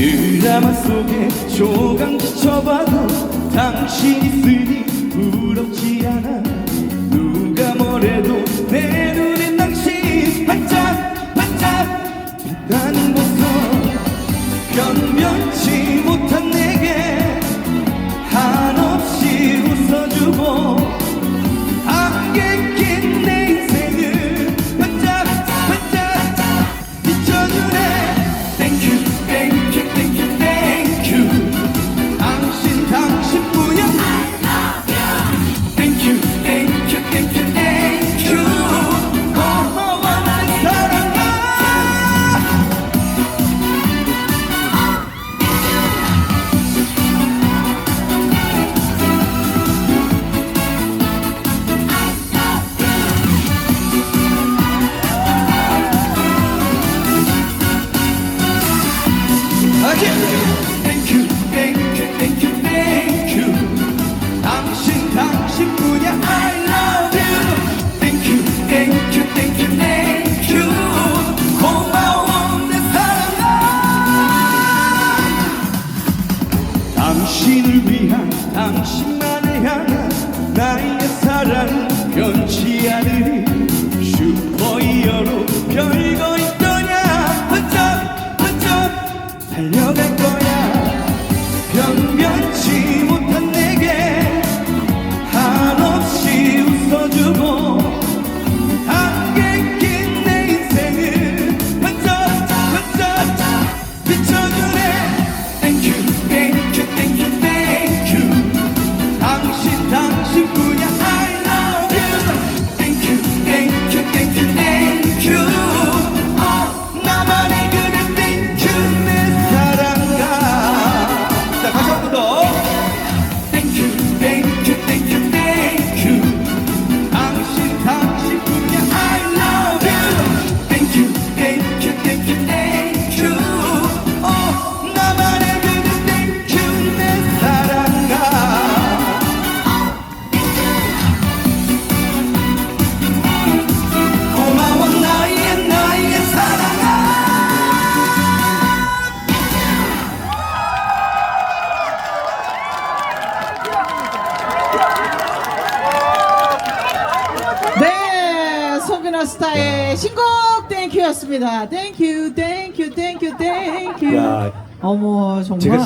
드라마 속에 조강 지쳐봐도 당신 있으니 부럽지 않아. 누가 뭐래도 내 눈엔 당신 반짝 반짝. 빛나는 모습 변변치 못 당신을 위한 당신만의 향한 나의 사랑 변치 않은 달려갈 거야. 변변치 못한 내게 한없이 웃어주고 마녀스타의 신곡 땡큐였습니다. 땡큐 땡큐 땡큐 땡큐. 어머 정말. 제가